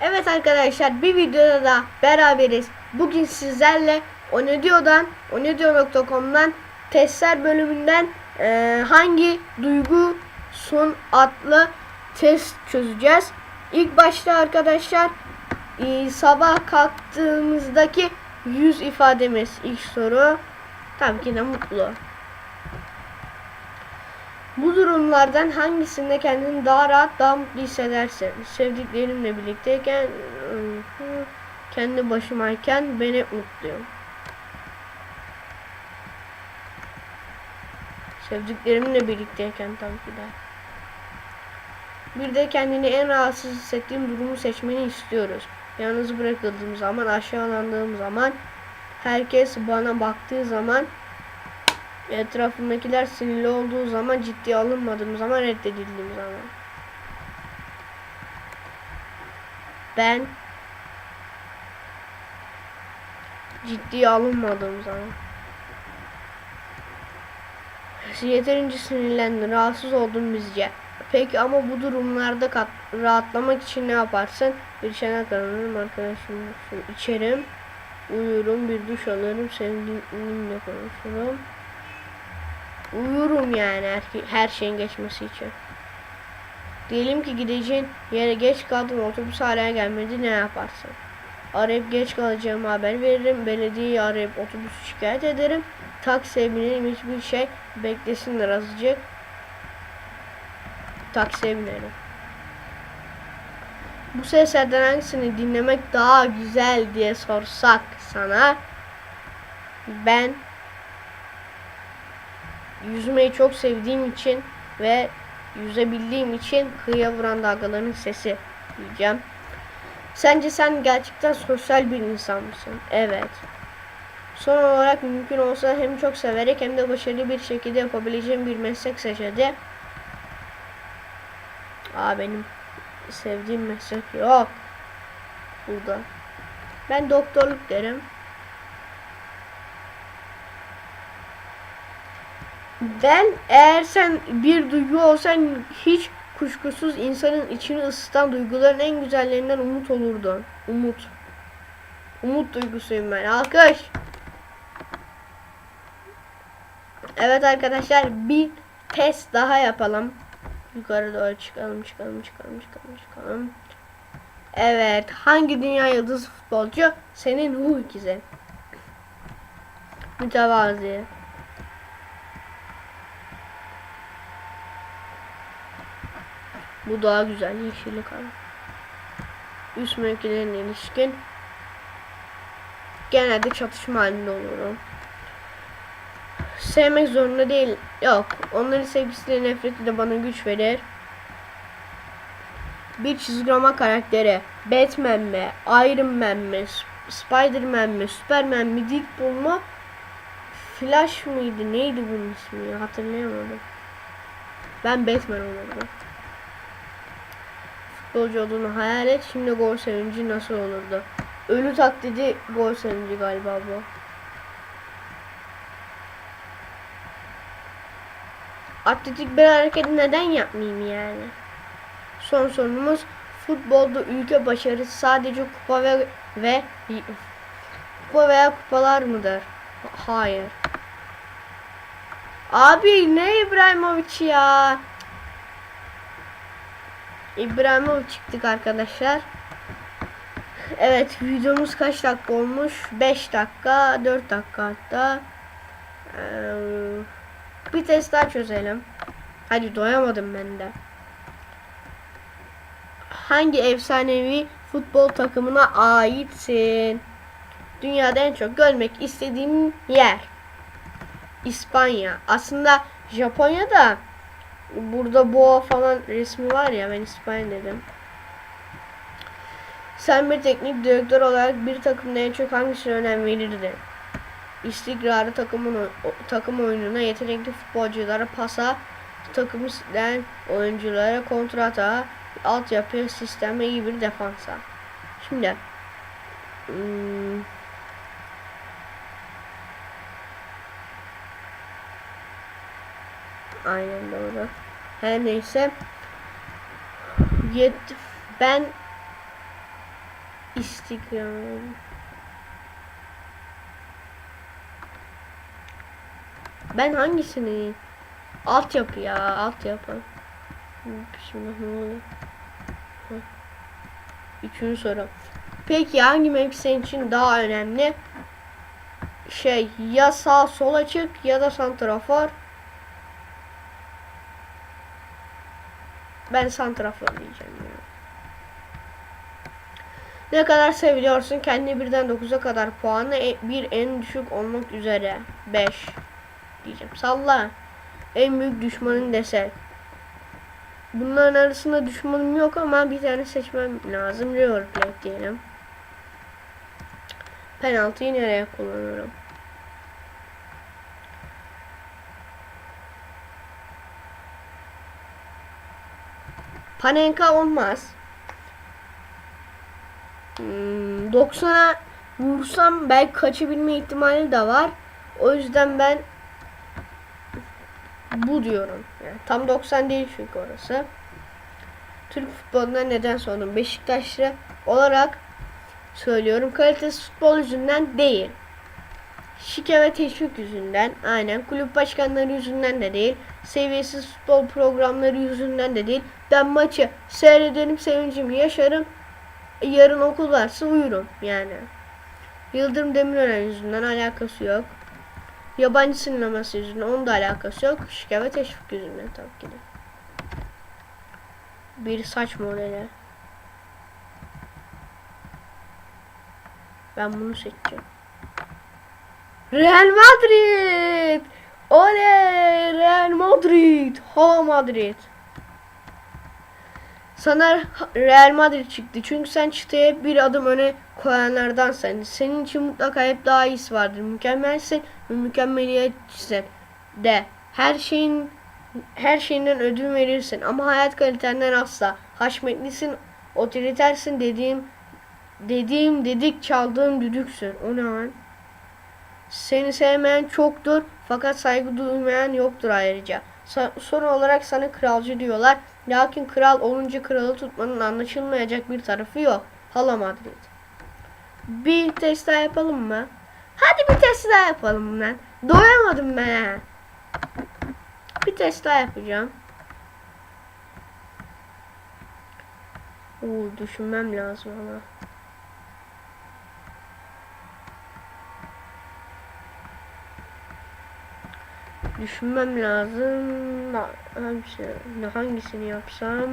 Evet arkadaşlar bir videoda da beraberiz. Bugün sizlerle Onedio'dan, onedio.com'dan testler bölümünden eee, hangi duygu son adlı test çözeceğiz. İlk başta arkadaşlar eee, sabah kalktığımızdaki yüz ifademiz ilk soru. Tabii ki de mutlu. Bu durumlardan hangisinde kendini daha rahat, daha mutlu hissedersin? Sevdiklerimle birlikteyken, ıı, kendi başımayken ben hep mutluyum. Sevdiklerimle birlikteyken tabii ki de. Bir de kendini en rahatsız hissettiğim durumu seçmeni istiyoruz. Yalnız bırakıldığım zaman, aşağılandığım zaman, herkes bana baktığı zaman Etrafımdakiler sinirli olduğu zaman, ciddiye alınmadığım zaman, reddedildiğim zaman. Ben ciddiye alınmadığım zaman. Yeterince sinirlendin, rahatsız oldun bizce. Peki ama bu durumlarda kat, rahatlamak için ne yaparsın? Bir çene kararım, arkadaşımla içerim, uyurum, bir duş alırım, sevgilimle konuşurum. Uyurum yani her, her şeyin geçmesi için. Diyelim ki gideceğin yere geç kaldın otobüs hala gelmedi ne yaparsın? Arayıp geç kalacağımı haber veririm. Belediyeyi arayıp otobüsü şikayet ederim. Taksiye binerim hiçbir şey beklesinler azıcık. Taksiye binerim. Bu seslerden hangisini dinlemek daha güzel diye sorsak sana ben yüzmeyi çok sevdiğim için ve yüzebildiğim için kıyıya vuran dalgaların sesi diyeceğim. Sence sen gerçekten sosyal bir insan mısın? Evet. Son olarak mümkün olsa hem çok severek hem de başarılı bir şekilde yapabileceğim bir meslek seç hadi. Aa benim sevdiğim meslek yok. Burada. Ben doktorluk derim. Ben eğer sen bir duygu olsan hiç kuşkusuz insanın içini ısıtan duyguların en güzellerinden umut olurdun. Umut. Umut duygusuyum ben. Alkış. Evet arkadaşlar bir test daha yapalım. Yukarı doğru çıkalım çıkalım çıkalım çıkalım çıkalım. Evet hangi dünya yıldızı futbolcu senin ruh ikizi? Mütevazi. Bu daha güzel yeşillik abi. Üst mevkilerine ilişkin genelde çatışma halinde oluyorum. Sevmek zorunda değil. Yok. Onların sevgisiyle nefreti de bana güç verir. Bir çizgi roman karakteri. Batman mi? Iron Man mi? Spiderman mi? Superman mi? Deadpool mu? Flash mıydı? Neydi bunun ismi? Hatırlayamadım. Ben Batman olurdum futbolcu olduğunu hayal et. Şimdi gol sevinci nasıl olurdu? Ölü taklidi gol sevinci galiba bu. Atletik bir hareket neden yapmayayım yani? Son sorumuz futbolda ülke başarısı sadece kupa ve ve kupa veya kupalar mıdır? Hayır. Abi ne İbrahimovic ya? İbrahimov çıktık arkadaşlar. Evet videomuz kaç dakika olmuş? 5 dakika 4 dakika hatta. Ee, bir test daha çözelim. Hadi doyamadım ben de. Hangi efsanevi futbol takımına aitsin? Dünyada en çok görmek istediğim yer. İspanya. Aslında Japonya da Burada boğa falan resmi var ya ben İspanya dedim. Sen bir teknik direktör olarak bir takımda en çok hangisine önem verirdin? İstikrarı takımın takım oyununa, yetenekli futbolculara pasa, takımı isteyen oyunculara kontrata, altyapı sisteme iyi bir defansa. Şimdi hmm, Aynen doğru. Her neyse. Yet ben İstikrar. Ben hangisini? Altyapı ya, altyapı. Şimdi ne oluyor? Üçüncü soru. Peki hangi map senin için daha önemli? Şey ya sağ sol açık ya da santrafor. Ben santrafor diyeceğim ya. Ne kadar seviliyorsun? Kendi birden 9'a kadar puanı e- bir en düşük olmak üzere. 5 diyeceğim. Salla. En büyük düşmanın desen. Bunların arasında düşmanım yok ama bir tane seçmem lazım. River diyelim. Penaltıyı nereye kullanırım? Panenka olmaz. Hmm, 90'a vursam belki kaçabilme ihtimali de var. O yüzden ben bu diyorum. Yani tam 90 değil çünkü orası. Türk futboluna neden sordum? Beşiktaşlı olarak söylüyorum. Kalitesiz futbol yüzünden değil. Şike ve teşvik yüzünden. Aynen. Kulüp başkanları yüzünden de değil. Seviyesiz futbol programları yüzünden de değil. Ben maçı seyrederim, sevincimi yaşarım. Yarın okul varsa uyurum yani. Yıldırım Demirören yüzünden alakası yok. Yabancı sineması yüzünden onun da alakası yok. Şike ve teşvik yüzünden tabii ki de. Bir saç modeli. Ben bunu seçeceğim. Real Madrid! Oley! Real Madrid! Hala Madrid! Sana Real Madrid çıktı. Çünkü sen çıtaya bir adım öne koyanlardansan. Senin için mutlaka hep daha iyisi vardır. Mükemmelsin ve mükemmeliyetçisin. De her şeyin her şeyinden ödün verirsin ama hayat kalitenden asla. Haşmetlisin, otoritersin dediğim dediğim dedik çaldığım düdüksün. O ne lan? Seni sevmeyen çoktur fakat saygı duymayan yoktur ayrıca. Son olarak sana kralcı diyorlar. Lakin kral olunca kralı tutmanın anlaşılmayacak bir tarafı yok. Hala Madrid. Bir test daha yapalım mı? Hadi bir test daha yapalım lan. Doyamadım ben. Bir test daha yapacağım. Oo, düşünmem lazım ama. Düşünmem lazım. Hangisi, hangisini yapsam?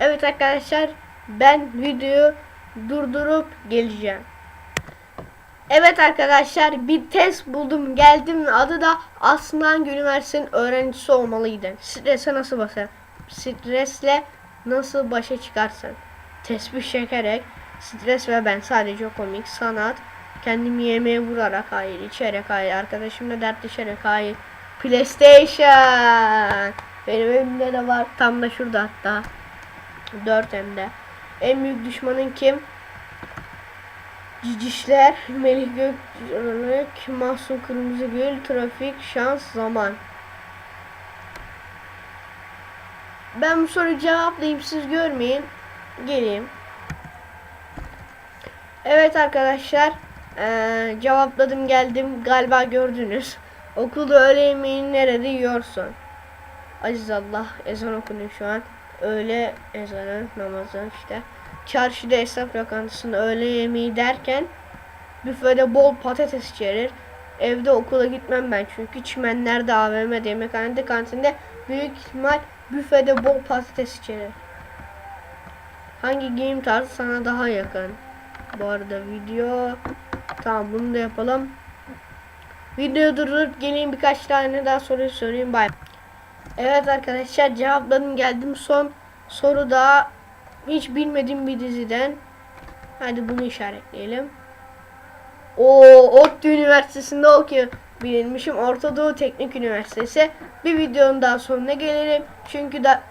Evet arkadaşlar ben videoyu durdurup geleceğim. Evet arkadaşlar bir test buldum geldim adı da Aslan Hangi Üniversitenin öğrencisi olmalıydı. Strese nasıl basar? Stresle nasıl başa çıkarsın? Tesbih çekerek stres ve ben sadece komik sanat kendimi yemeğe vurarak hayır içerek hayır arkadaşımla dertleşerek hayır PlayStation benim evimde de var tam da şurada hatta 4 hem de en büyük düşmanın kim? Cicişler, Melih Gökçek, Mahsun Kırmızıgül, Trafik, Şans, Zaman. Ben bu soruyu cevaplayayım siz görmeyin. Geleyim. Evet arkadaşlar. eee, cevapladım geldim. Galiba gördünüz. Okulda öğle yemeğini nerede yiyorsun? Aziz Allah ezan okunuyor şu an. Öğle ezanı namazı işte. Çarşıda esnaf lokantasında öğle yemeği derken büfede bol patates içerir. Evde okula gitmem ben çünkü çimenlerde AVM'de yemekhanede kantinde büyük ihtimal büfede bol patates içerir. Hangi game tarzı sana daha yakın? Bu arada video tamam bunu da yapalım. Videoyu durdurup geleyim birkaç tane daha soru sorayım. Bye. Evet arkadaşlar cevapladım geldim. Son soru da hiç bilmediğim bir diziden. Hadi bunu işaretleyelim. O ODTÜ Üniversitesi'nde okuyor. Bilinmişim Orta Doğu Teknik Üniversitesi. Bir videonun daha sonuna gelelim. Çünkü da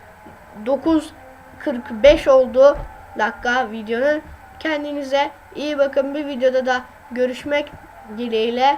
9.45 oldu dakika videonun. Kendinize iyi bakın. Bir videoda da görüşmek dileğiyle.